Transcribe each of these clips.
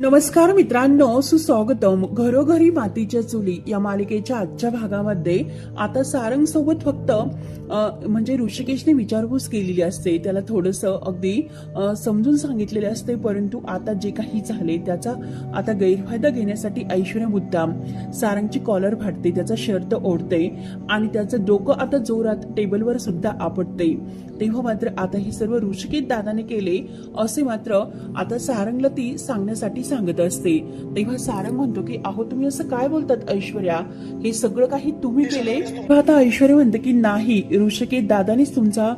नमस्कार मित्रांनो सुस्वागतम. घरोघरी मातीच्या चुली या मालिकेच्या आजच्या भागामध्ये आता सारंग सोबत फक्त म्हणजे ऋषिकेशने विचारपूस केलेली असते. त्याला थोडस अगदी समजून सांगितलेले असते परंतु आता जे काही झाले त्याचा आता गैरफायदा घेण्यासाठी ऐश्वर्या मुद्दाम सारंगची कॉलर फाटते त्याचा शर्ट ओढते आणि त्याचं डोकं आता जोरात टेबलवर सुद्धा आपटते. तेव्हा मात्र आता हे सर्व ऋषिकेश दादाने केले असे मात्र आता सारंगला ती सांगण्यासाठी सांगत असते. तेव्हा सारंग म्हणतो की अहो तुम्ही असं काय बोलतात ऐश्वर्या? हे सगळं काही तुम्ही केले? तेव्हा आता ऐश्वर्या म्हणते की नाही ऋषिकेश दादानीच तुमचा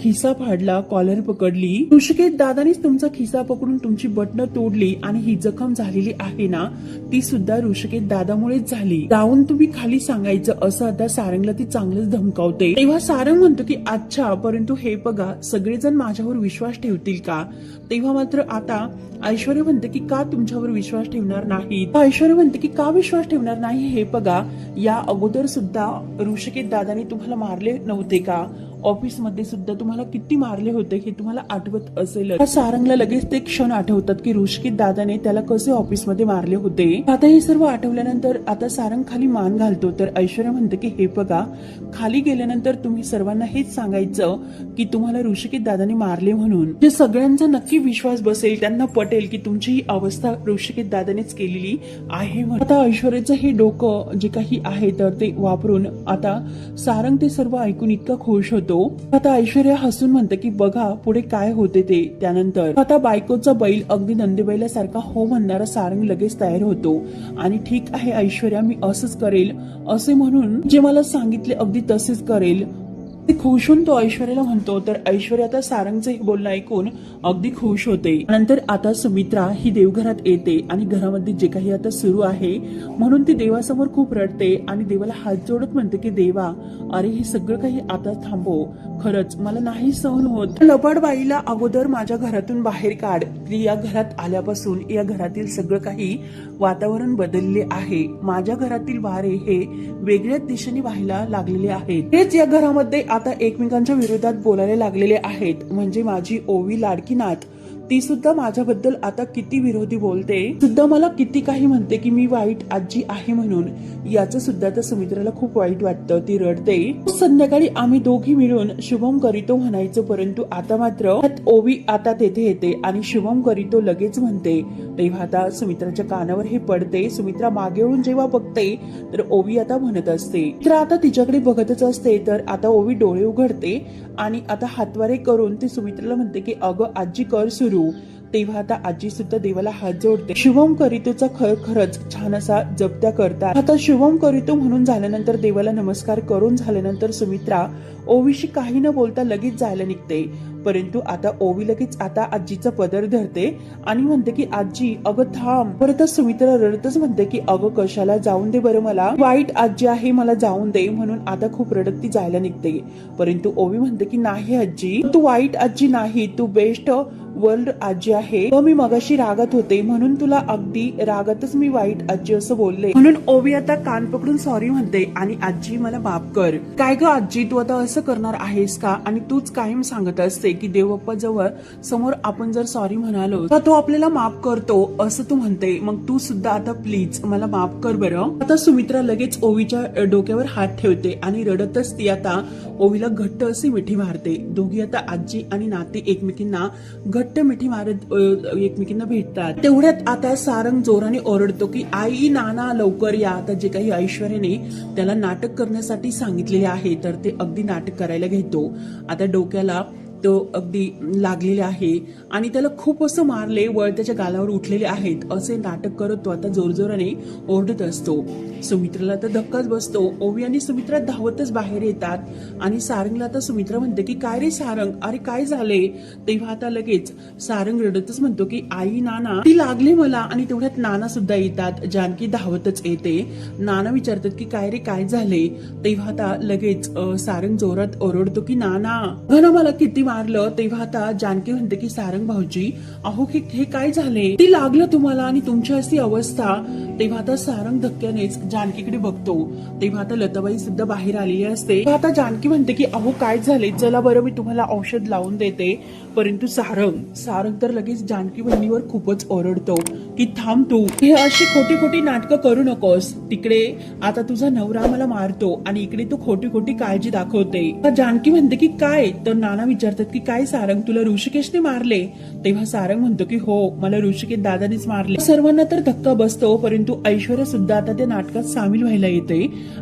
खिसा फाडला कॉलर पकडली. ऋषिकेश दादानीच तुमचा खिसा पकडून तुमची बटणं तोडली आणि ही जखम झालेली आहे ना ती सुद्धा ऋषिकेश दादामुळेच झाली. जाऊन तुम्ही खाली सांगायचं असं आता सारंगला ती चांगलंच धमकावते. तेव्हा सारंग म्हणतो की अच्छा परंतु हे बघा सगळेजण माझ्यावर विश्वास ठेवतील का? तेव्हा मात्र आता ऐश्वर्य म्हणते की का तुमच्यावर विश्वास ठेवणार नाही तर म्हणते की का विश्वास ठेवणार नाही? हे बघा या अगोदर सुद्धा ऋषिकेश दादानी तुम्हाला मारले नव्हते का? ऑफिसमध्ये सुद्धा तुम्हाला किती मारले होते हे तुम्हाला आठवत असेल सारंगला लगेच ते क्षण आठवतात की ऋषिकेश दादाने त्याला कसे ऑफिसमध्ये मारले होते. आता हे सर्व आठवल्यानंतर आता सारंग खाली मान घालतो. तर ऐश्वर्या म्हणते की हे बघा खाली गेल्यानंतर तुम्ही सर्वांना हेच सांगायचं की तुम्हाला ऋषिकेत दादाने मारले म्हणून. जे सगळ्यांचा नक्की विश्वास बसेल त्यांना पटेल की तुमची ही अवस्था ऋषिकेत दादानेच केलेली आहे आता ऐश्वर्याचं हे डोकं जे काही आहे तर ते वापरून आता सारंग ते सर्व ऐकून इतका खुश होतो. आता ऐश्वर्या हसून म्हणते की बघा पुढे काय होते ते. त्यानंतर आता बायकोचा बैल अगदी नंदीबैलासारखा हो म्हणणारा सारंग लगेच तयार होतो. आणि ठीक आहे ऐश्वर्या मी असंच करेल. असे म्हणून जे मला सांगितले अगदी तसेच करेल. खुश होऊन तो ऐश्वर्याला म्हणतो तर ऐश्वर्या आता सारंगचं हे बोलणं ऐकून अगदी खुश होते. नंतर आता सुमित्रा ही देवघरात येते आणि घरामध्ये जे काही आता सुरू आहे म्हणून ती देवासमोर खूप रडते आणि देवाला हात जोडत म्हणते की देवा अरे हे सगळं काही आता थांबव. खरंच मला नाही सहन होत. लबाडबाईला अगोदर माझ्या घरातून बाहेर काढ. ती या घरात आल्यापासून या घरातील सगळं काही वातावरण बदलले आहे. माझ्या घरातील वारे हे वेगळ्याच दिशेने व्हायला लागलेले आहेत. हेच या घरामध्ये आता एकमेकांच्या विरोधात बोलायला लागलेले आहेत. म्हणजे माझी ओवी लाडकी नाथ ती सुद्धा माझ्याबद्दल आता किती विरोधी बोलते सुद्धा मला किती काही म्हणते की मी वाईट आजी आहे म्हणून. याचं सुद्धा तर सुमित्राला खूप वाईट वाटतं ती रडते. संध्याकाळी आम्ही दोघी मिळून शुभम करीतो म्हणायचो परंतु आता मात्र ओवी आता तेथे येते आणि शुभम करीतो लगेच म्हणते तेव्हा आता सुमित्राच्या कानावर हे पडते सुमित्रा मागे वळून जेव्हा बघते तर ओवी आता म्हणत असते तर आता तिच्याकडे बघतच असते तर आता ओवी डोळे उघडते आणि आता हातवारे करून ती सुमित्राला म्हणते की अगं आजी कर सुरू. तेव्हा आता आजी सुद्धा देवाला हात जोडते. शिवम करीतोचा खर खरच छान असा जप्त्या करतात. आता शिवम करीतो म्हणून झाल्यानंतर देवाला नमस्कार करून झाल्यानंतर सुमित्रा ओवीशी काही न बोलता लगेच जायला निघते. परंतु आता ओवी लगेच आता आजीचा पदर धरते आणि म्हणते की आजी अगं थांब. परत सुमित्रा रडतच म्हणते की अगं कशाला जाऊन दे बरं मला? वाईट आजी आहे मला जाऊन दे. म्हणून आता खूप रडत ती जायला निघते. परंतु ओवी म्हणते की नाही आजी तू वाईट आजी नाही तू बेस्ट वर्ल्ड आजी आहे. व मी मगाशी रागात होते. म्हणून तुला अगदी रागातच मी वाईट आजी असं बोलले. म्हणून ओवी आता कान पकडून सॉरी म्हणते आणि आजी मला माफ कर. काय ग आजी? तू आता असं करणार आहेस का? आणि तूच कायम सांगत असते की देवप्पा जवळ समोर आपण जर सॉरी म्हणालो तर तो आपल्याला माफ करतो असं तू म्हणते. मग तू सुद्धा आता प्लीज मला माफ कर बरं. आता सुमित्रा लगेच ओवीच्या डोक्यावर हात ठेवते आणि रडतच ती आता ओवीला घट्ट अशी मिठी मारते. दोघी आता आजी आणि नाते एकमेकींना घट्ट घट्ट मिठी मारत एकमेकींना भेटतात. तेवढ्यात आता सारंग जोराने ओरडतो की आई नाना लवकर या. आता जे काही ऐश्वर्याने त्याला नाटक करण्यासाठी सांगितलेले आहे तर ते अगदी नाटक करायला घेतो. आता डोक्याला तो अगदी लागलेला आहे. आणि त्याला खूप असं मारले वळ त्याच्या गालावर उठलेले आहेत. असे नाटक करत तो आता जोरजोराने ओरडत असतो. सुमित्राला तर धक्काच बसतो. ओवी आणि सुमित्रा धावतच बाहेर येतात. आणि सारंगला आता सुमित्रा म्हणते की काय रे सारंग? अरे काय झाले? तेव्हा आता लगेच सारंग रडतच म्हणतो की आई नाना ती लागली मला. आणि तेवढ्यात नाना सुद्धा येतात. जानकी धावतच येते. नाना विचारतात की काय रे काय झाले? तेव्हा आता लगेच सारंग जोरात ओरडतो की नाना मला किती मारलं तेव्हा आता जानकी म्हणते की सारंग भाऊजी अहो हे हे काय झाले? ती लागलं तुम्हाला आणि तुमची अशी अवस्था. तेव्हा आता सारंग धक्क्यानेच जानकीकडे बघतो. तेव्हा आता लताबाई सुद्धा बाहेर आलेली असते. तेव्हा आता जानकी म्हणते की अहो काय झाले? चला बरं मी तुम्हाला औषध लावून देते. परंतु सारंग सारंग तर लगेच जानकी बहिणीवर खूपच ओरडतो. की थांब तू. हे अशी खोटी खोटी नाटकं करू नकोस. तिकडे आता तुझा नवरा मला मारतो आणि इकडे तू खोटी खोटी काळजी दाखवते. जानकी म्हणते की काय? तर नाना विचारतात की काय सारंग तुला ऋषिकेशने मारले? तेव्हा सारंग म्हणतो की हो मला ऋषिकेश दादानेच मारले. सर्वांना तर धक्का बसतो परंतु ऐश्वर्या सुद्धा आता त्या नाटकात सामील व्हायला येते.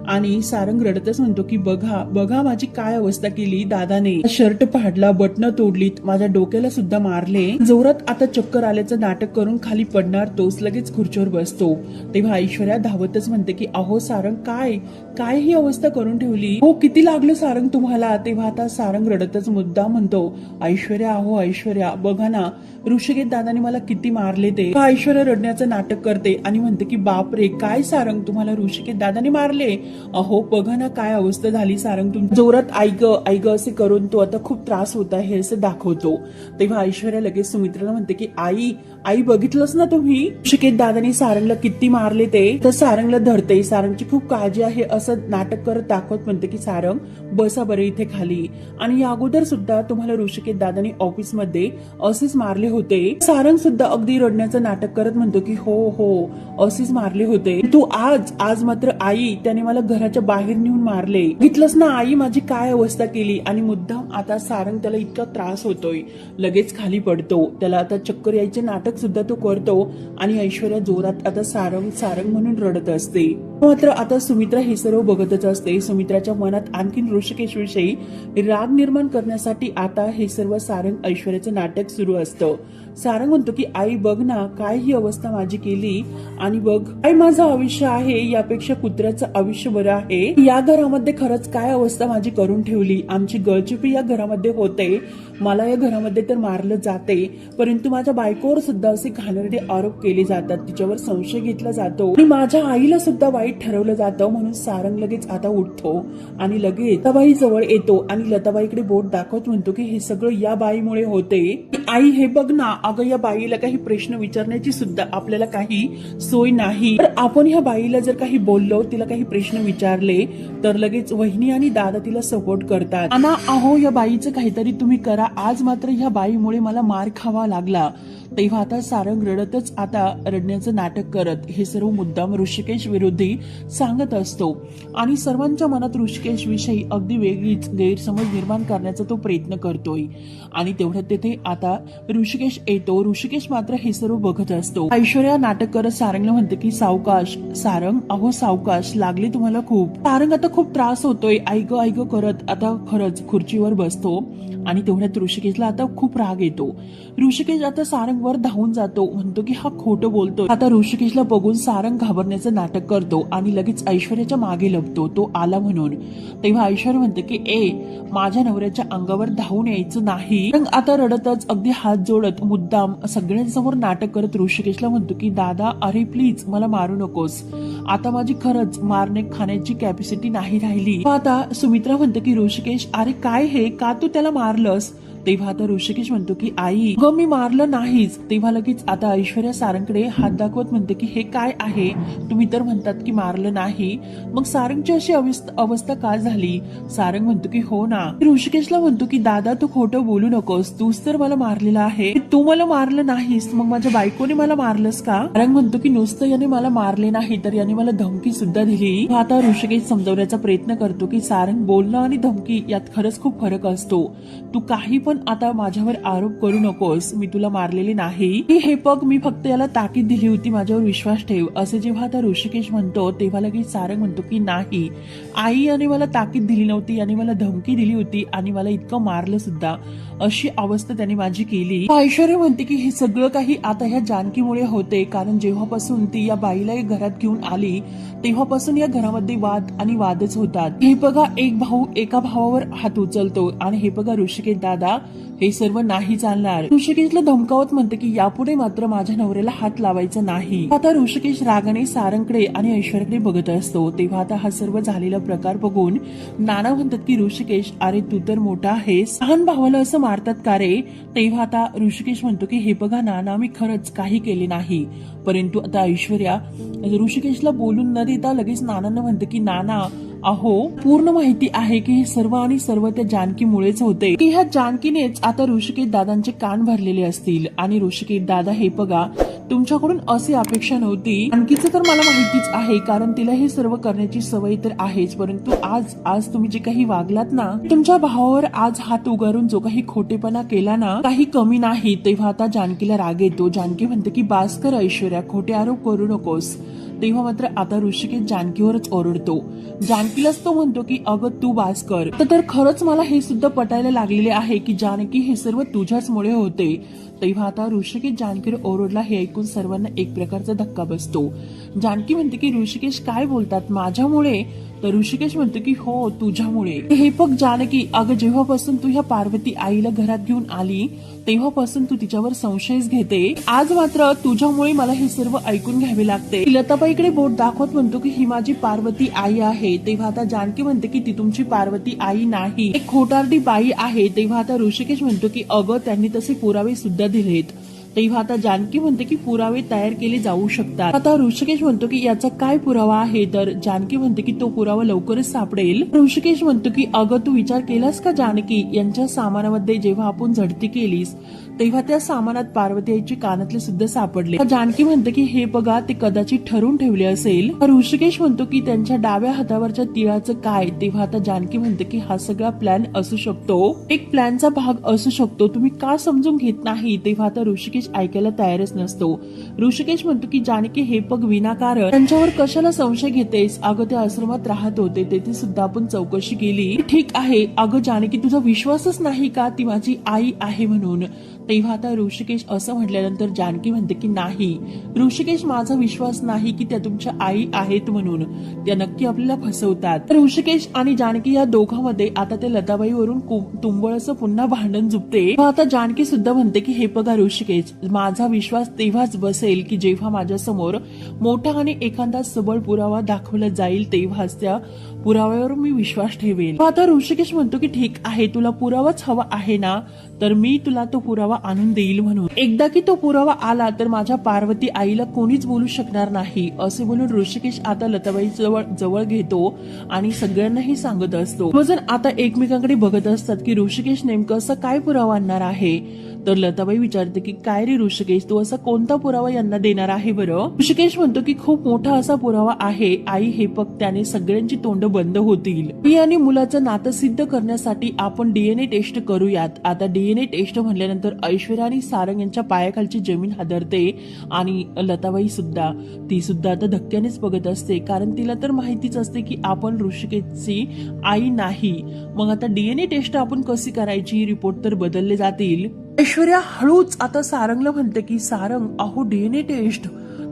आणि सारंग रडतच म्हणतो की बघा बघा माझी काय अवस्था केली दादाने. शर्ट फाडला बटणं तोडलीत माझ्या डोक्याला सुद्धा मारले. जोरात आता चक्कर आल्याचं नाटक करून खाली पडणार तोच लगेच खुर्चीवर बसतो. तेव्हा ऐश्वर्या धावतच म्हणते की अहो सारंग काय? काय ही अवस्था करून ठेवली? हो किती लागलं सारंग तुम्हाला? तेव्हा आता सारंग रडतच मुद्दा म्हणतो ऐश्वर्या अहो ऐश्वर्या बघा ना ऋषिकेत दादाने मला किती मारले ते. ऐश्वर्या रडण्याचं नाटक करते आणि म्हणते की बाप रे काय सारंग तुम्हाला ऋषिकेत दादाने मारले? अहो बघा ना काय अवस्था झाली सारंग तुम जोरात ऐक ऐक असे करून तो आता खूप त्रास होत आहे हे असं दाखवतो. तेव्हा ऐश्वर्या लगेच सुमित्राला म्हणते की आई आई बघितलंच ना तुम्ही? की शिकेत दादानी सारंगला किती मारले ते तर सारंगला धरते सारंगची खूप काळजी आहे असं नाटक करत दाखवत म्हणते की सारंग बसा बरे इथे खाली. आणि या अगोदर सुद्धा तुम्हाला ऋषिकेत दादानी ऑफिसमध्ये असेच मारले होते. सारंग सुद्धा अगदी रडण्याचं नाटक करत म्हणतो की हो हो असेच मारले होते. तू आज आज मात्र आई त्याने मला घराच्या बाहेर नेऊन मारले. घेतलंस ना आई माझी काय अवस्था केली? आणि मुद्दाम आता सारंग त्याला इतका त्रास होतोय. लगेच खाली पडतो. त्याला आता चक्कर यायचे नाटक सुद्धा तो करतो. आणि ऐश्वर्या जोरात आता सारंग सारंग म्हणून रडत असते. मात्र आता सुमित्रा हे सर्व बघतच असते. सुमित्राच्या मनात आणखीन ऋषिकेश विषयी राग निर्माण करण्यासाठी आता हे सर्व सारंग ऐश्वर्याचं नाटक सुरू असतं. सारंग म्हणतो की आई बघ ना काय ही अवस्था माझी केली आणि बघ काय माझं आयुष्य आहे यापेक्षा कुत्र्याचं आयुष्य बरं आहे. या घरामध्ये खरंच काय अवस्था माझी करून ठेवली? आमची गळचिपी या घरामध्ये होते. मला या घरामध्ये तर मारलं जाते. परंतु माझ्या बायकोवर सुद्धा असे घाणेरडे आरोप केले जातात. तिच्यावर संशय घेतला जातो. आणि माझ्या आईला सुद्धा वाईट ठरवलं जातं म्हणून सारंग लगेच आता उठतो आणि लगेच लताबाई जवळ येतो आणि लताबाईकडे बोट दाखवत म्हणतो की हे सगळं या बाईमुळे होते. आई हे बघ ना अगं या बाईला काही प्रश्न विचारण्याची सुद्धा आपल्याला काही सोय नाही. तर आपण ह्या बाईला जर काही बोललो तिला काही प्रश्न विचारले तर लगेच वहिनी आणि दादा तिला सपोर्ट करतात. अना अहो या बाईचं काहीतरी तुम्ही करा. आज मात्र ह्या बाईमुळे मला मार खावा लागला. तेव्हा आता सारंग रडतच आता रडण्याचं नाटक करत. हे सर्व मुद्दाम ऋषिकेश विरोधी सांगत असतो. आणि सर्वांच्या मनात ऋषिकेश विषयी अगदी वेगळीच गैरसमज निर्माण करण्याचा तो प्रयत्न करतोय. आणि तेवढ्यात तेथे आता ऋषिकेश येतो. ऋषिकेश मात्र हे सर्व बघत असतो. ऐश्वर्या नाटक करत सारंगला म्हणते की सावकाश सारंग अहो सावकाश लागले तुम्हाला खूप. सारंग आता खूप त्रास होतोय. ऐक ऐक करत. आता खरंच खुर्चीवर बसतो. आणि तेवढ्यात ऋषिकेशला आता खूप राग येतो. ऋषिकेश आता सारंग वर धावून जातो. म्हणतो की हा खोटं बोलतो आता ऋषिकेशला बघून सारंग घाबरण्याचं नाटक करतो आणि लगेच ऐश्वर्याच्या मागे लपतो तो आला म्हणून. तेव्हा ऐश्वर्या म्हणते की ए माझ्या नवऱ्याच्या अंगावर धावून यायचं नाही. आता रडतच अगदी हात जोडत मुद्दाम सगळ्यांसमोर नाटक करत ऋषिकेशला म्हणतो की दादा अरे प्लीज मला मारू नकोस. आता माझी खरंच मारणे खाण्याची कॅपॅसिटी नाही राहिली. आता सुमित्रा म्हणते की ऋषिकेश अरे काय हे? का तू त्याला मारलंस तेव्हा आता ऋषिकेश म्हणतो की आई ग मी मारलं नाहीच. तेव्हा लगेच आता ऐश्वर्या सारंगकडे हात दाखवत म्हणते की हे काय आहे? तुम्ही तर म्हणतात की मारलं नाही. मग सारंगची अशी अवस्था का झाली? सारंग म्हणतो की हो ना. ऋषिकेशला म्हणतो की दादा तू खोटं बोलू नकोस. तूच तर मला मारलेला आहे. तू मला मारलं नाहीस. मग माझ्या बायकोने मला मारलंस का? सारंग म्हणतो की नुसतं याने मला मारले नाही तर याने मला धमकी सुद्धा दिली. आता ऋषिकेश समजवण्याचा प्रयत्न करतो की सारंग बोलणं आणि धमकी. यात खरंच खूप फरक असतो. तू काही पण आता माझ्यावर आरोप करू नकोस मी तुला मारलेले नाही. हे बघ मी फक्त याला ताकीद दिली होती माझ्यावर विश्वास ठेव. असे जेव्हा आता ऋषिकेश म्हणतो तेव्हा लगेच सारंग म्हणतो की नाही. आई याने मला ताकीद दिली नव्हती आणि मला धमकी दिली होती आणि मला इतकं मारलं सुद्धा. अशी अवस्था त्याने माझी केली. ऐश्वर्या म्हणते की हे सगळं काही आता ह्या जानकीमुळे होते कारण जेव्हापासून ती या बाईला घरात घेऊन आली तेव्हापासून या घरामध्ये वाद आणि वादच होतात. हे बघा एक भाऊ एका भावावर हात उचलतो आणि हे बघा ऋषिकेश दादा हे सर्व नाही चालणार. ऋषिकेशला धमकावत म्हणते की यापुढे मात्र माझ्या नवऱ्याला हात लावायचा नाही. आता ऋषिकेश रागाने सारंगकडे आणि ऐश्वर्याकडे बघत असतो. तेव्हा आता हा सर्व झालेला प्रकार बघून नाना म्हणतात की ऋषिकेश अरे तू तर मोठा आहेस. लहान भावाला असं मारतात का रे? तेव्हा आता ऋषिकेश म्हणतो की हे बघा नाना मी खरंच काही केले नाही. परंतु आता ऐश्वर्या ऋषिकेशला बोलून न देता लगेच नानांना म्हणते की नाना अहो पूर्ण माहिती आहे की हे सर्व आणि सर्व त्या जानकीमुळेच होते. की ह्या जानकीनेच आता ऋषिकेश दादांचे कान भरलेले असतील. आणि ऋषिकेश दादा हे बघा तुमच्याकडून अशी अपेक्षा नव्हती. आणखीच तर मला माहितीच आहे कारण तिला हे सर्व करण्याची सवय तर आहेच. परंतु आज आज तुम्ही जे काही वागलात ना तुमच्या भावावर आज हात उगारून जो काही खोटेपणा केला ना काही कमी नाही. तेव्हा आता जानकीला राग येतो. जानकी म्हणते की बास कर ऐश्वर्या खोटे आरोप करू नकोस. तेव्हा मात्र आता ऋषिकेश जानकीवरच ओरडतो. जानकीलाच तो म्हणतो की अगं तू बास कर. तर तर खरंच मला हे सुद्धा पटायला लागलेले आहे की जानकी हे सर्व तुझ्याचमुळे होते. तेव्हा आता ऋषिकेश जानकीवर ओरडला हे ऐकून सर्वांना एक प्रकारचा धक्का बसतो. जानकी म्हणते की ऋषिकेश काय बोलतात? माझ्यामुळे? तर ऋषिकेश म्हणतो की हो तुझ्यामुळे. हे बघ जानकी अगं जेव्हापासून तू ह्या पार्वती आईला घरात घेऊन आली तेव्हापासून तू तिच्यावर संशयच घेते. आज मात्र तुझ्यामुळे मला हे सर्व ऐकून घ्यावे लागते. लताबाईकडे बोट दाखवत म्हणतो की ही माझी पार्वती आई आहे. तेव्हा आता जानकी म्हणते की ती तुमची पार्वती आई नाही. एक खोटारडी बाई आहे. तेव्हा आता ऋषिकेश म्हणतो की अगं त्यांनी तसे पुरावे सुद्धा दिलेत. तेव्हा आता जानकी म्हणते की पुरावे तयार केले जाऊ शकतात. आता ऋषिकेश म्हणतो की याचा काय पुरावा आहे? तर जानकी म्हणते की तो पुरावा लवकरच सापडेल. ऋषिकेश म्हणतो की अगं तू विचार केलास का जानकी? यांच्या सामानामध्ये जेव्हा आपण झडती केलीस तेव्हा त्या सामानात पार्वती आईची कानातले सुद्धा सापडले. जानकी म्हणते की हे बघा ते कदाचित ठरवून ठेवले असेल. तर ऋषिकेश म्हणतो की त्यांच्या डाव्या हातावरच्या तिळाचं काय? तेव्हा आता जानकी म्हणते की हा सगळा प्लॅन असू शकतो. एक प्लॅनचा भाग असू शकतो. तुम्ही का समजून घेत नाही? तेव्हा आता ऋषिकेश ऐकायला तयारच नसतो. ऋषिकेश म्हणतो की जानकी हे पग विनाकारण. त्यांच्यावर कशाला संशय घेतेस? अगं ते आश्रमात राहत होते. तेथे सुद्धा आपण चौकशी केली. ठीक आहे. अगं जानकी तुझा विश्वासच नाही का? ती माझी आई आहे म्हणून. तेव्हा आता ऋषिकेश असं म्हटल्यानंतर जानकी म्हणते की नाही ऋषिकेश माझा विश्वास नाही की त्या तुमच्या आई आहेत म्हणून. त्या नक्की आपल्याला फसवतात. ऋषिकेश आणि जानकी या दोघांमध्ये आता ते लताबाईवरून वरून तुंबळ असं पुन्हा भांडण झुपते. आता जानकी सुद्धा म्हणते की हे बघा ऋषिकेश माझा विश्वास तेव्हाच बसेल की जेव्हा माझ्यासमोर मोठा आणि एखादा सबळ पुरावा दाखवला जाईल तेव्हाच त्या पुराव्यावर मी विश्वास ठेवेल. आता ऋषिकेश म्हणतो की ठीक आहे तुला पुरावाच हवा आहे ना? तर मी तुला तो पुरावा आणून देईल म्हणून. एकदा की तो पुरावा आला तर माझ्या पार्वती आईला कोणीच बोलू शकणार नाही. असे बोलून ऋषिकेश आता लताबाई जवळ जवळ घेतो आणि सगळ्यांनाही सांगत असतो. जण आता एकमेकांकडे बघत असतात की ऋषिकेश नेमकं असं काय पुरावा आणणार आहे? तर लताबाई विचारते की काय रे ऋषिकेश? तू असा कोणता पुरावा यांना देणार आहे बरं? ऋषिकेश म्हणतो की खूप मोठा असा पुरावा आहे आई हे पग त्याने सगळ्यांची तोंड बंद होतील. मी आणि मुलाचं नातं सिद्ध करण्यासाठी आपण डीएनए टेस्ट करूयात. आता डीएनए टेस्ट म्हणल्यानंतर ऐश्वर्या आणि सारंग यांच्या पायाखालची जमीन हादरते आणि लताबाई सुद्धा. ती सुद्धा आता धक्क्यानेच बघत असते कारण तिला तर माहितीच असते की आपण ऋषिकेशची आई नाही. मग आता डीएनए टेस्ट आपण कशी करायची? रिपोर्ट तर बदलले जातील. ऐश्वर्या हळूच आता सारंगला म्हणते की सारंग अहो डीएनए टेस्ट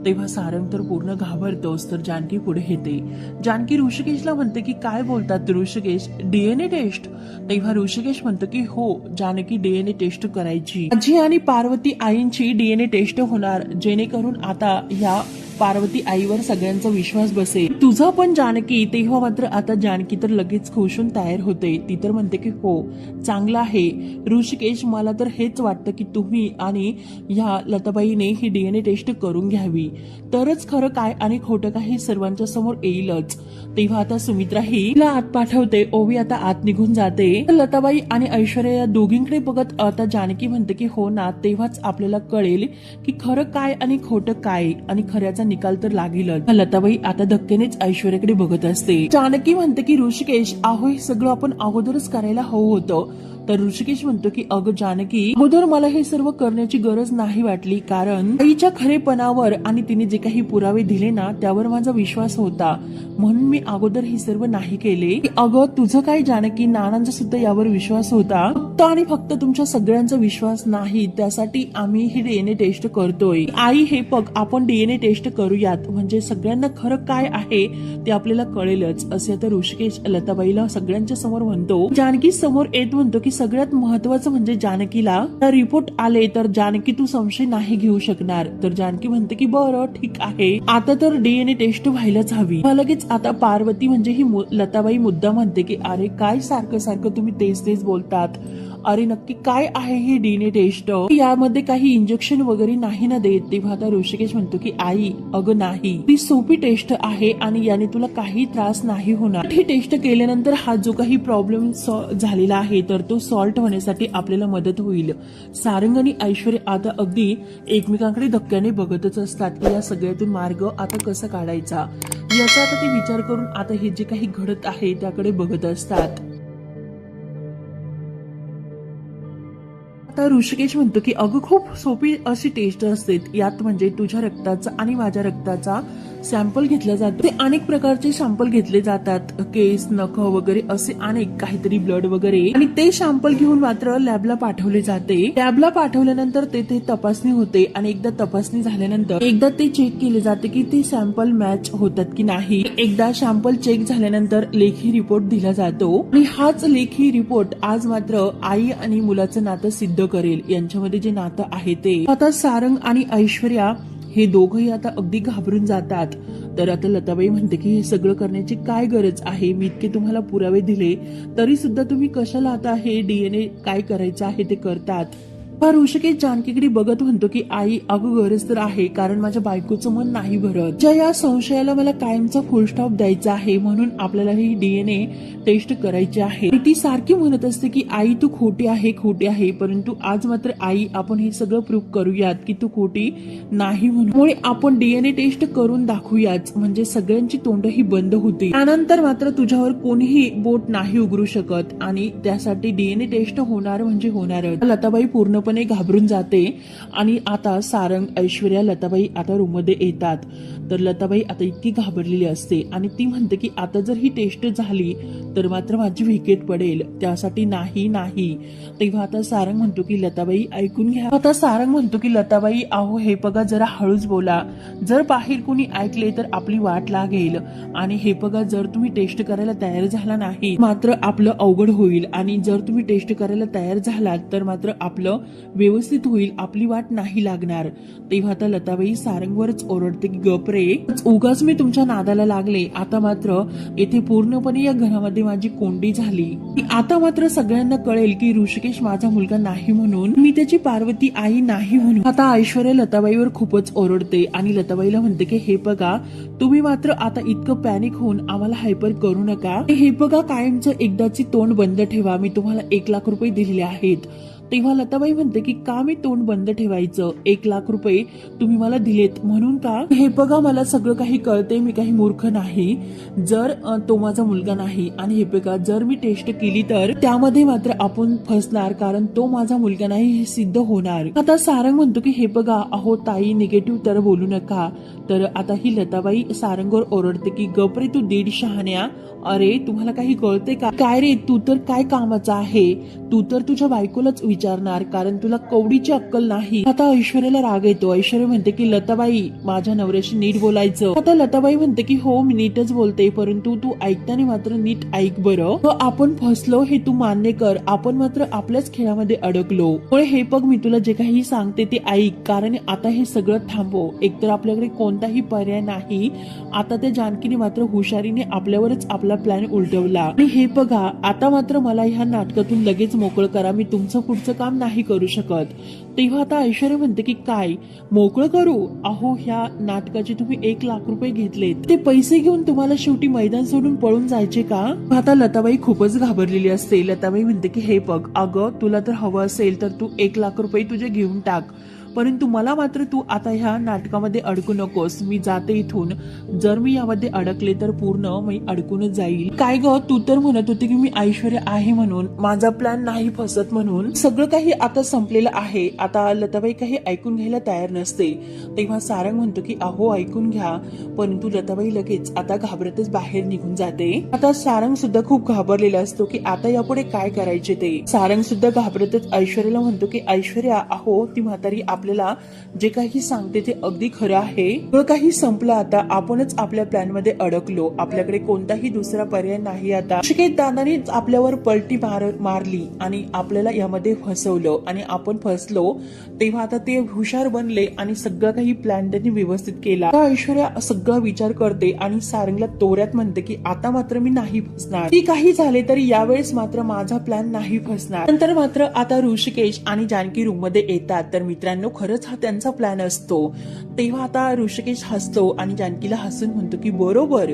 तेव्हा सारंग तर पूर्ण घाबरतोस तर जानकी पुढे येते. जानकी ऋषिकेशला म्हणते की काय बोलतात ऋषिकेश? डीएनए टेस्ट तेव्हा ऋषिकेश म्हणतो की हो जानकी डीएनए टेस्ट करायची. आजी आणि पार्वती आईंची डीएनए टेस्ट होणार. जेणेकरून आता या पार्वती आईवर सगळ्यांचा विश्वास बसेल. तुझा पण जानकी. तेव्हा मात्र आता जानकी तर लगेच खुशून तयार होते. ती तर म्हणते की हो चांगलं आहे. ऋषिकेश मला तर हेच वाटतं की तुम्ही आणि ह्या लताबाईने ही डीएनए टेस्ट करून घ्यावी. तरच खरं काय आणि खोटं काय हे सर्वांच्या समोर येईलच. तेव्हा आता सुमित्रा ही तिला आत पाठवते. ओवी आता आत निघून जाते. लताबाई आणि ऐश्वर्या या दोघींकडे बघत आता जानकी म्हणते की हो ना तेव्हाच आपल्याला कळेल की खरं काय आणि खोटं काय आणि खऱ्याचा निकाल तर लागेलच. लताबाई आता धक्क्यानेच ऐश्वर्याकडे बघत असते. जानकी म्हणते की ऋषिकेश आहो हे सगळं आपण अगोदरच करायला हवं होतं. तर ऋषिकेश म्हणतो की अगं जानकी अगोदर मला हे सर्व करण्याची गरज नाही वाटली कारण आईच्या खरेपणावर आणि तिने जे काही पुरावे दिले ना त्यावर माझा विश्वास होता. म्हणून मी अगोदर हे सर्व नाही केले. अगं तुझं काय जानकी? नानांचा सुद्धा यावर विश्वास होता. फक्त आणि फक्त तुमच्या सगळ्यांचा विश्वास नाही त्यासाठी आम्ही ही डीएनए टेस्ट करतोय. आई हे बघ आपण डीएनए टेस्ट करूयात. म्हणजे सगळ्यांना खरं काय आहे ते आपल्याला कळेलच असे आता ऋषिकेश लताबाईला सगळ्यांच्या समोर म्हणतो. जानकी समोर येत म्हणतो की सगळ्यात महत्वाचं म्हणजे जानकीला रिपोर्ट आले तर जानकी तू संशय नाही घेऊ शकणार. तर जानकी म्हणते की बरं ठीक आहे. आता तर डीएनए टेस्ट व्हायलाच हवी. लगेच आता पार्वती म्हणजे ही लताबाई मुद्दा म्हणते की अरे काय सारखं सारखं तुम्ही तेच तेच बोलतात. अरे नक्की काय आहे ही डीएनए टेस्ट यामध्ये काही इंजेक्शन वगैरे नाही ना देत. तेव्हा आता ऋषिकेश म्हणतो की आई अगं नाही. ती सोपी टेस्ट आहे आणि याने तुला काही त्रास नाही होणार. ही टेस्ट केल्यानंतर हा जो काही प्रॉब्लेम झालेला आहे तर तो सॉल्ट होण्यासाठी आपल्याला मदत होईल. सारंग आणि ऐश्वर्या आता अगदी एकमेकांकडे धक्क्याने बघतच असतात. की या सगळ्यातून मार्ग आता कसा काढायचा? याचा आता ते विचार करून आता हे जे काही घडत आहे त्याकडे बघत असतात. आता ऋषिकेश म्हणतो की अगं खूप सोपी अशी टेस्ट असते. यात म्हणजे तुझ्या रक्ताचा आणि माझ्या रक्ताचा सॅम्पल घेतलं जातं. ते अनेक प्रकारचे सॅम्पल घेतले जातात. केस नख वगैरे असे अनेक काहीतरी ब्लड वगैरे. आणि ते सॅम्पल घेऊन मात्र लॅबला पाठवले जाते. लॅबला पाठवल्यानंतर तेथे तपासणी होते आणि एकदा तपासणी झाल्यानंतर एकदा ते चेक केले जाते की ते सॅम्पल मॅच होतात की नाही. एकदा सॅम्पल चेक झाल्यानंतर लेखी रिपोर्ट दिला जातो. आणि हाच लेखी रिपोर्ट आज मात्र आई आणि मुलाचं नातं सिद्ध करेल. यांच्यामध्ये जे नातं आहे ते. आता सारंग आणि ऐश्वर्या हे दोघही आता अगदी घाबरून जातात. तर आता लताबाई म्हणते की हे सगळं करण्याची काय गरज आहे? मी इतके तुम्हाला पुरावे दिले तरी सुद्धा तुम्ही कशाला आता हे डीएनए काय करायचं आहे ते करतात? फार ऋषिकेश जानकीकडे बघत म्हणतो की आई अगं गरज तर आहे कारण माझ्या बायकोचं मन नाही भरत. ज्या या संशयाला मला कायमचा फुल स्टॉप द्यायचा आहे म्हणून आपल्याला ही डीएनए टेस्ट करायची आहे. ती सारखी म्हणत असते की आई तू खोटी आहे खोटी आहे परंतु आज मात्र आई आपण हे सगळं प्रूव्ह करूयात की तू खोटी नाही म्हणून. आपण डीएनए टेस्ट करून दाखवूयाच म्हणजे सगळ्यांची तोंड ही बंद होती. त्यानंतर मात्र तुझ्यावर कोणीही बोट नाही उघडू शकत आणि त्यासाठी डीएनए टेस्ट होणार म्हणजे होणारच. लताबाई पूर्ण पूर्णपणे घाबरून जाते. आणि आता सारंग ऐश्वर्या लताबाई आता रूममध्ये येतात. तर लताबाई आता इतकी घाबरलेली असते आणि ती म्हणते की आता जर ही टेस्ट झाली तर मात्र माझी विकेट पडेल. त्यासाठी नाही नाही. तेव्हा आता सारंग म्हणतो की लताबाई ऐकून घ्या. आता सारंग म्हणतो की लताबाई अहो हे बघा जरा हळूच बोला. जर बाहेर कोणी ऐकले तर आपली वाट लागेल. आणि हे बघा जर तुम्ही टेस्ट करायला तयार झाला नाही मात्र आपलं अवघड होईल. आणि जर तुम्ही टेस्ट करायला तयार झालात तर मात्र आपलं व्यवस्थित होईल आपली वाट नाही लागणार. तेव्हा आता लताबाई सारंगवरच ओरडते की गप रे उगाच मी तुमच्या नादाला लागले. आता मात्र येथे पूर्णपणे या घरामध्ये माझी कोंडी झाली. की आता मात्र सगळ्यांना कळेल की ऋषिकेश माझा मुलगा नाही म्हणून मी त्याची पार्वती आई नाही म्हणून. आता ऐश्वर्या लताबाईवर खूपच ओरडते आणि लताबाईला म्हणते की हे बघा तुम्ही मात्र आता इतकं पॅनिक होऊन आम्हाला हायपर करू नका. हे बघा कायमचं एकदाची तोंड बंद ठेवा. मी तुम्हाला एक लाख रुपये दिलेले आहेत. तेव्हा लताबाई म्हणते की का मी तोंड बंद ठेवायचं. एक लाख रुपये तुम्ही मला दिलेत म्हणून का? हे बघा मला सगळं काही कळते मी काही मूर्ख नाही. जर तो माझा मुलगा नाही आणि हे बघा जर मी टेस्ट केली तर त्यामध्ये मात्र आपण फसणार कारण तो माझा मुलगा नाही हे सिद्ध होणार. आता सारंग म्हणतो की हे बघा अहो ताई निगेटिव्ह तर बोलू नका. तर आता ही लताबाई सारंगवर ओरडते की गप रे तू दीड शहाण्या. अरे तुम्हाला काही कळते का? काय रे तू तर काय कामाचा आहे? तू तर तुझ्या बायकोलाच विचारणार कारण तुला कवडीची अक्कल नाही. आता ऐश्वर्याला राग येतो. ऐश्वर्या म्हणते की लताबाई माझ्या नवऱ्याशी नीट बोलायचं. आता लताबाई म्हणते की हो मी नीटच बोलते परंतु तू ऐकताना मात्र नीट ऐक बरं. हो, आपण फसलो हे तू मान्य कर. आपण मात्र आपल्याच खेळामध्ये अडकलो. पण हे बघ मी तुला जे काही सांगते ते ऐक. कारण आता हे सगळं थांबव. एकतर आपल्याकडे कोणताही पर्याय नाही. आता त्या जानकीने मात्र हुशारीने आपल्यावरच आपला प्लॅन उलटवला. आणि हे बघा आता मात्र मला ह्या नाटकातून लगेच मोकळ करा. मी तुमचं पुढचं काम नाही करू शकत. तेव्हा आता ऐश्वर्या म्हणते की काय? मोकळं करू? अहो ह्या नाटकाचे तुम्ही एक लाख रुपये घेतलेत. ते पैसे घेऊन तुम्हाला शेवटी मैदान सोडून पळून जायचे का? आता लताबाई खूपच घाबरलेली असते. लताबाई म्हणते की हे बघ अगं तुला तर हवं असेल तर तू एक लाख रुपये तुझे घेऊन टाक. परंतु मला मात्र तू आता ह्या नाटकामध्ये अडकू नकोस. मी जाते इथून. जर मी यामध्ये अडकले तर पूर्ण मी अडकूनच जाईल. काय ग? तू तर म्हणत होती की मी ऐश्वर्या आहे म्हणून. माझा प्लॅन नाही फसत म्हणून. सगळं काही आता संपलेलं आहे. आता लताबाई काही ऐकून घ्यायला तयार नसते. तेव्हा सारंग म्हणतो की अहो ऐकून घ्या. परंतु लताबाई लगेच आता घाबरतच बाहेर निघून जाते. आता सारंग सुद्धा खूप घाबरलेला असतो की आता यापुढे काय करायचे ते? सारंग सुद्धा घाबरतच ऐश्वर्याला म्हणतो की ऐश्वर्या अहो ती म्हातारी आपल्या आपल्याला जे काही सांगते ते अगदी खरं आहे. सगळं काही संपलं आता आपणच आपल्या प्लॅनमध्ये अडकलो. आपल्याकडे कोणताही दुसरा पर्याय नाही आता. शिकेत दादानेच आपल्यावर पलटी मार मारली आणि आपल्याला यामध्ये फसवलं आणि आपण फसलो तेव्हा आता ते हुशार बनले आणि सगळं काही प्लॅन त्यांनी व्यवस्थित केला. ऐश्वर्या सगळा विचार करते आणि सारंगला तोऱ्यात म्हणते की आता मात्र मी नाही फसणार. ती काही झाले तरी यावेळेस मात्र माझा प्लॅन नाही फसणार. नंतर मात्र आता ऋषिकेश आणि जानकी रूममध्ये येतात. तर मित्रांनो खरंच हा त्यांचा प्लॅन असतो. तेव्हा आता ऋषिकेश हसतो आणि जानकीला हसून म्हणतो की बरोबर.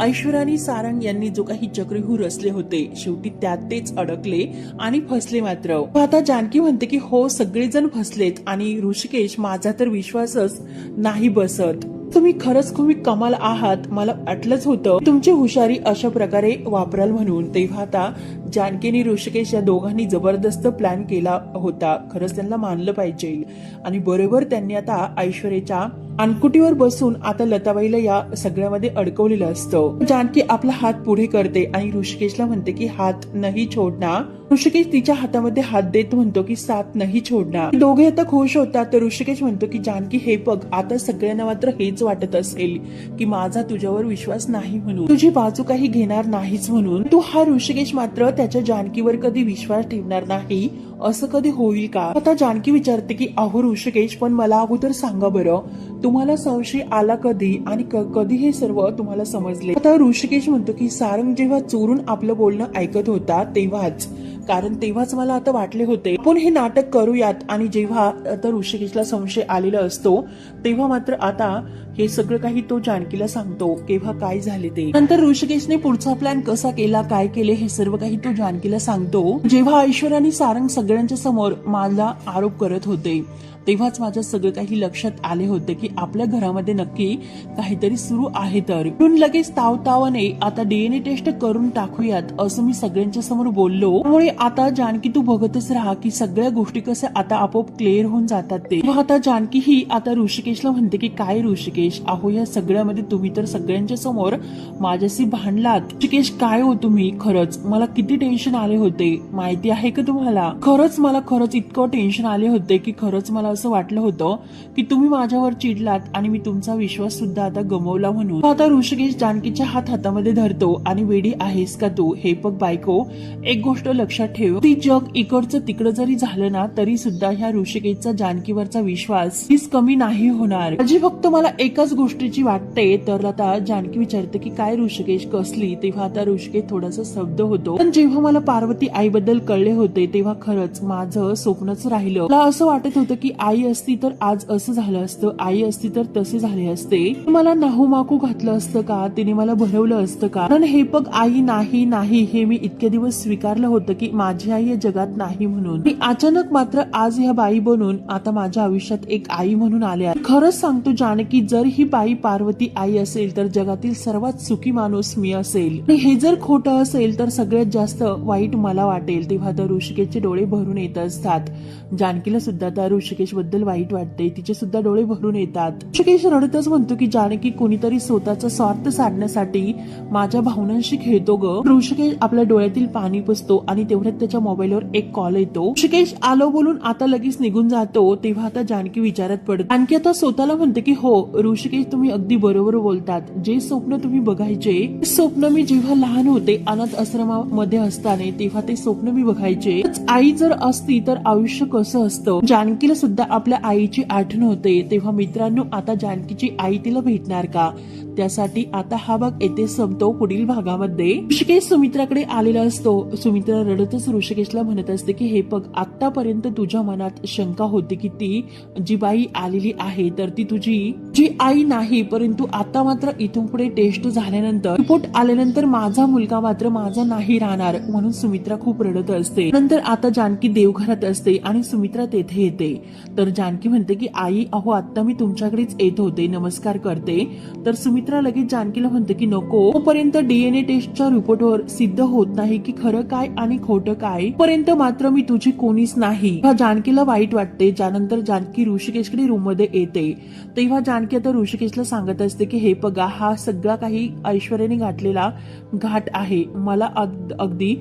ऐश्वर्या आणि सारंग यांनी जो काही चक्रव्यूह रचले होते शेवटी त्यात तेच अडकले आणि फसले मात्र. आता जानकी म्हणते की हो सगळेजण फसलेत आणि ऋषिकेश माझा तर विश्वासच नाही बसत. तुम्ही खरंच खूप कमाल आहात. मला वाटलंच होतं तुमची हुशारी अशा प्रकारे वापराल म्हणून. तेव्हा आता जानकीनी ऋषिकेश या दोघांनी जबरदस्त प्लॅन केला होता. खरंच त्यांना मानलं पाहिजे. आणि बरोबर त्यांनी आता ऐश्वर्याच्या अनकुटीवर बसून आता लताबाईला या सगळ्यामध्ये अडकवलेलं असतं. जानकी आपला हात पुढे करते आणि ऋषिकेशला म्हणते की हात नाही छोडणार. ऋषिकेश तिच्या हातामध्ये हात देत म्हणतो की साथ नाही छोडणार. दोघे आता खुश होतात. तर ऋषिकेश म्हणतो की जानकी हे बघ आता सगळ्यांना मात्र हेच वाटत असेल की माझा तुझ्यावर विश्वास नाही म्हणून. तुझी बाजू काही घेणार नाहीच म्हणून. तू हा ऋषिकेश मात्र त्याच्या जानकीवर कधी विश्वास ठेवणार नाही. असं कधी होईल का? आता जानकी विचारते की अहो ऋषिकेश पण मला अगोदर सांगा बरं तुम्हाला संशय आला कधी? आणि कधी हे सर्व तुम्हाला समजले? आता ऋषिकेश म्हणतो की सारंग जेव्हा चोरून आपलं बोलणं ऐकत होता तेव्हाच. कारण तेव्हाच मला आता वाटले होते. आपण हे नाटक करूयात आणि जेव्हा आता ऋषिकेशला संशय आलेला असतो तेव्हा मात्र आता हे सगळं काही तो जानकीला सांगतो केव्हा काय झाले ते. नंतर ऋषिकेशने पुढचा प्लॅन कसा केला काय केले हे सर्व काही तो जानकीला सांगतो. जेव्हा ऐश्वर्या आणि सारंग सगळ्यांच्या समोर मला आरोप करत होते तेव्हाच माझ्या सगळं काही लक्षात आले होते की आपल्या घरामध्ये नक्की काहीतरी सुरू आहे तर. म्हणून लगेच तावतावाने आता डीएनए टेस्ट करून टाकूयात असं मी सगळ्यांच्या समोर बोललो. त्यामुळे आता जानकी तू बघतच राहा की सगळ्या गोष्टी कसं आता आपोआप क्लिअर होऊन जातात ते. आता जानकी ही आता ऋषिकेशला म्हणते की काय ऋषिकेश? अहो या सगळ्यामध्ये तुम्ही तर सगळ्यांच्या समोर माझ्याशी भांडलात. ऋषिकेश काय हो तुम्ही? खरंच मला किती टेन्शन आले होते. माहिती आहे का तुम्हाला? खरंच मला खरंच इतकं टेन्शन आले होते की खरंच मला असं वाटलं होतं की तुम्ही माझ्यावर चिडलात आणि मी तुमचा विश्वास सुद्धा आता गमवला म्हणून. आता ऋषिकेश जानकीच्या हात हातामध्ये धरतो आणि वेडी आहेस का तू? हे बघ बायको एक गोष्ट लक्षात ठेव. ती जग इकडचं तिकडं जरी झालं ना तरी सुद्धा ह्या ऋषिकेशचा जानकीवरचा विश्वास हीच कमी नाही होणार. माझी फक्त मला एकाच गोष्टीची वाटते तर आता जानकी विचारते की काय ऋषिकेश कसली? तेव्हा आता ऋषिकेश थोडासा शब्द होतो. पण जेव्हा मला पार्वती आईबद्दल कळले होते तेव्हा खरंच माझं स्वप्नच राहिलं. मला असं वाटत होतं की आई असती तर आज असं झालं असतं आई असती तर तसे झाले असते. मला नाहूमाकू घातलं असतं का? तिने मला भरवलं असतं का? कारण हे बघ आई नाही नाही हे मी इतके दिवस स्वीकारलं होतं की माझी आई या जगात नाही म्हणून. मी अचानक मात्र आज ह्या बाई बनून आता माझ्या आयुष्यात एक आई म्हणून आल्या खरंच सांगतो जानकी जर जर ही बाई पार्वती आई असेल तर जगातील सर्वात सुखी माणूस मी असेल. आणि हे जर खोटं असेल तर सगळ्यात जास्त वाईट मला वाटेल तेव्हा तर ऋषिकेशचे डोळे भरून येत असतात. जानकीला सुद्धा त्या ऋषिकेशबद्दल वाईट वाटते तिचे सुद्धा डोळे भरून येतात. ऋषिकेश रडतच म्हणतो की जानकी कोणीतरी स्वतःचा स्वार्थ साधण्यासाठी माझ्या भावनांशी खेळतो ग. ऋषिकेश आपल्या डोळ्यातील पाणी पुसतो आणि तेवढ्यात त्याच्या मोबाईलवर एक कॉल येतो. ऋषिकेश आलो बोलून आता लगेच निघून जातो तेव्हा आता जानकी विचारात पडत. आणखी आता स्वतःला म्हणते की हो ऋषिकेश तुम्ही अगदी बरोबर बोलतात. जे स्वप्न तुम्ही बघायचे स्वप्न मी जेव्हा लहान होते अनाथ आश्रमामध्ये असताना तेव्हा ते स्वप्न मी बघायचे. आई जर असती तर आयुष्य कसं असतं? जानकीला सुद्धा आपल्या आईची आठवण होते तेव्हा मित्रांनो आता जानकीची आई तिला भेटणार का? त्यासाठी आता हा भाग येथे संपतो पुढील भागामध्ये. ऋषिकेश सुमित्राकडे आलेला असतो. सुमित्रा रडतच ऋषिकेशला म्हणत असते की हे बघ आतापर्यंत तुझ्या मनात शंका होती की ती जी बाई आलेली आहे तर ती तुझी जी आई नाही परंतु आता मात्र इथून पुढे टेस्ट झाल्यानंतर रिपोर्ट आल्यानंतर माझा मुलगा मात्र माझा नाही राहणार म्हणून सुमित्रा खूप रडत असते. नंतर आता जानकी देवघरात असते आणि सुमित्रा तेथे येते. तर जानकी म्हणते की आई अहो आता मी तुमच्याकडेच येत होते नमस्कार करते. तर सुमित्रा लगेच जानकीला म्हणते की नको तोपर्यंत डीएनए टेस्टच्या रिपोर्टवर सिद्ध होत नाही की खरं काय आणि खोटं काय. पर्यंत मात्र मी तुझी कोणीच नाही. जानकीला वाईट वाटते ज्यानंतर जानकी ऋषिकेशकडे रूममध्ये येते. तेव्हा जानकी तर ऋषिकेशला सांगत असते की हे बघा हा सगळा काही ऐश्वर्याने गाठलेला घाट आहे. मला अगदी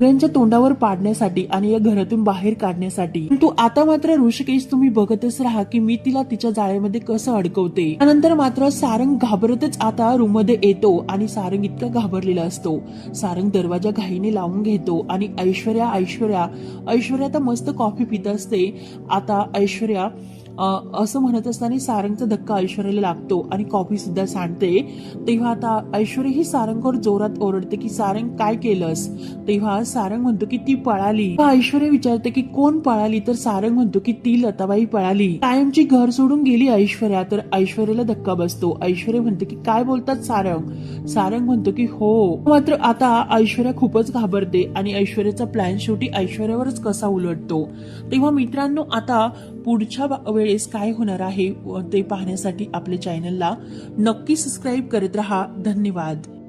सगळ्यांच्या तोंडावर पाडण्यासाठी आणि या घरातून बाहेर काढण्यासाठी. परंतु आता मात्र ऋषिकेश तुम्ही बघतच राहा की मी तिला तिच्या जाळ्यामध्ये कसं अडकवते. त्यानंतर मात्र सारंग घाबरतच आता रूममध्ये येतो आणि सारंग इतका घाबरलेला असतो. सारंग दरवाजा घाईने लावून घेतो आणि ऐश्वर्या ऐश्वर्या ऐश्वर्या तर मस्त कॉफी पित असते. आता ऐश्वर्या असं म्हणत असताना सारंगचा धक्का ऐश्वर्याला लागतो आणि कॉफी सुद्धा सांडते. तेव्हा आता ऐश्वर्या ही सारंगवर जोरात ओरडते की सारंग काय केलंस? तेव्हा सारंग म्हणतो की ती पळाली. ऐश्वर्या विचारते की कोण पळाली? तर सारंग म्हणतो की ती लताबाई पळाली. कायमची घर सोडून गेली ऐश्वर्या तर ऐश्वर्याला धक्का बसतो. ऐश्वर्या म्हणते की काय बोलतात सारंग? सारंग म्हणतो की हो. मात्र आता ऐश्वर्या खूपच घाबरते आणि ऐश्वर्याचा प्लॅन शेवटी ऐश्वर्यावरच कसा उलटतो. तेव्हा मित्रांनो आता पुढच्या वेळेस काय होणार आहे व ते पाहण्यासाठी आपल्या चॅनलला नक्की सबस्क्राईब करत रहा. धन्यवाद.